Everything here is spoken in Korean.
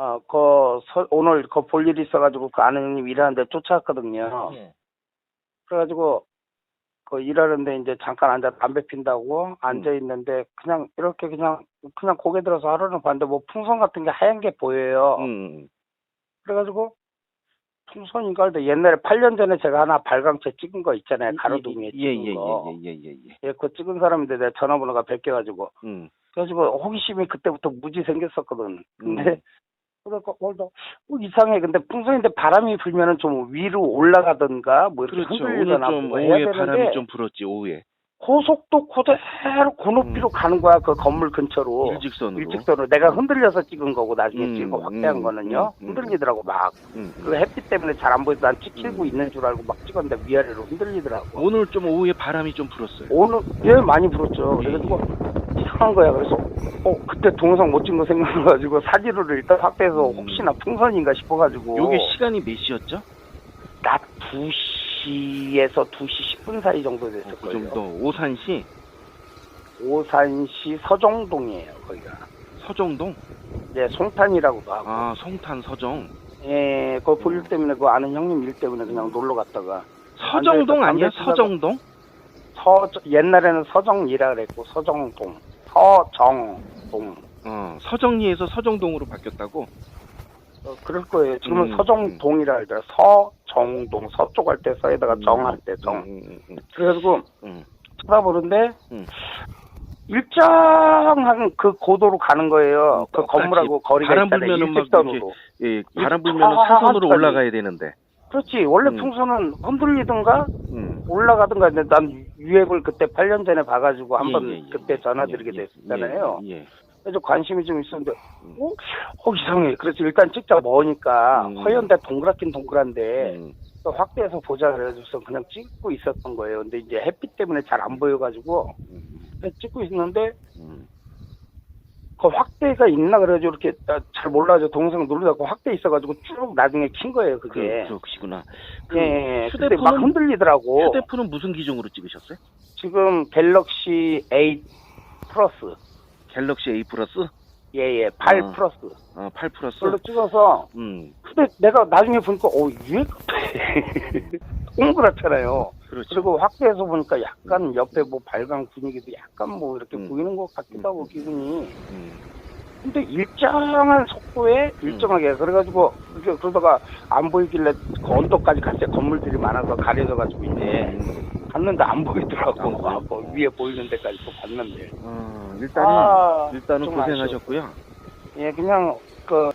어, 그, 서- 오늘 그 볼 일이 있어가지고 그 아는 형님 일하는데 쫓아왔거든요. 예. 그래가지고 그 일하는데 이제 잠깐 앉아 담배 핀다고 앉아 있는데 그냥 이렇게 그냥 그냥 고개 들어서 하루는 봤는데 뭐 풍선 같은 게 하얀 게 보여요. 음. 그래가지고 풍선인가 근데 옛날에 8년 전에 제가 하나 발광체 찍은 거 있잖아요. 가로등에 예, 찍은 예, 거. 예, 예, 예, 예, 예. 예, 그거 찍은 사람인데 내가 전화번호가 베껴가지고 음. 그래가지고 호기심이 그때부터 무지 생겼었거든. 근데 음. 그래서 오늘도 어, 이상해. 근데 풍선인데 바람이 불면은 좀 위로 올라가든가 뭐 이렇게 그렇죠. 오늘 흔들리거나 좀뭐 해야 오후에 되는데 바람이 좀 불었지, 오후에. 고속도 그대로 그 높이로 음. 가는 거야 그 건물 근처로 일직선으로. 일직선으로 내가 흔들려서 찍은 거고 나중에 음, 찍은 거 확대한 음, 거는요 음, 음. 흔들리더라고 막 음. 그 햇빛 때문에 잘 안 보여서 난 찍히고 음. 있는 줄 알고 막 찍었는데 위아래로 흔들리더라고 오늘 좀 오후에 바람이 좀 불었어요. 오늘 예 많이 불었죠 그래가지고 이상 한 거야 그래서 어 그때 동영상 못 찍은 거 생각나가지고 사진으로 일단 확대해서 음. 혹시나 풍선인가 싶어가지고 요게 시간이 몇 시였죠? 낮 2시에서 2시 10분 사이 정도 됐을 그 거예요 정도. 오산시, 오산시 서정동이에요 거기가 서정동. 이제 송탄이라고도 하고 아, 송탄 서정. 예, 그 볼일 때문에 그 아는 형님 일 때문에 그냥 놀러 갔다가 서정동 아니야? 담배 피다가- 서정동? 서 옛날에는 서정리라 그랬고 서정동 서정동 어, 서정리에서 서정동으로 바뀌었다고? 어, 그럴 거예요. 지금은 음, 서정동이라 하더라. 서정동 서쪽 할 때 서에다가 음, 정할 때 정. 음, 음, 음, 그래가지고 음. 쳐다보는데 음. 일정한 그 고도로 가는 거예요. 음, 그 똑같이 건물하고 거리가 바람 있잖아요. 불면은 막 일직선으로. 예, 바람 이 불면 저 사선으로. 올라가야 되는데. 그렇지. 원래 음. 풍선은 흔들리든가 음. 올라가든가 근데 난 유액을 그때 8년 전에 봐가지고 한번 예, 예, 예, 그때 예, 전화드리게 예, 예, 됐잖아요. 그래서 관심이 좀 있었는데 음. 어? 어 이상해. 그래서 일단 찍자 뭐니까 음. 허연데 동그랗긴 동그란데 음. 또 확대해서 보자 그래서 그냥 찍고 있었던 거예요. 근데 이제 햇빛 때문에 잘 안 보여가지고 음. 찍고 있는데 음. 그 확대가 있나 그래가지고 이렇게 아, 잘 몰라서 동영상 누르다가 그 확대 있어가지고 쭉 나중에 킨 거예요 그, 그게. 그러시구나. 예, 예. 근데 휴대폰은- 막 흔들리더라고. 휴대폰은 무슨 기종으로 찍으셨어요? 지금 갤럭시 A 플러스. 갤럭시 A 플러스? 예 예 8 아. 플러스. 어, 8 플러스? 그걸로 찍어서 음, 근데 내가 나중에 보니까 어 같아. 동그랗잖아요. 그렇죠. 그리고 확대해서 보니까 약간 옆에 뭐 발광 분위기도 약간 뭐 이렇게 음. 보이는 것 같기도 하고 음. 기분이. 음, 근데 일정한 속도에 일정하게 그래가지고 이렇게 그러다가 안 보이길래 그 언덕까지 갔어요. 건물들이 많아서 가려져가지고 이제 음. 갔는데 안 보이더라고. 안. 아, 뭐 위에 보이는 데까지 또 봤는데. 어, 일단은, 아, 일단은 좀 고생하셨고요. 예, 그냥 그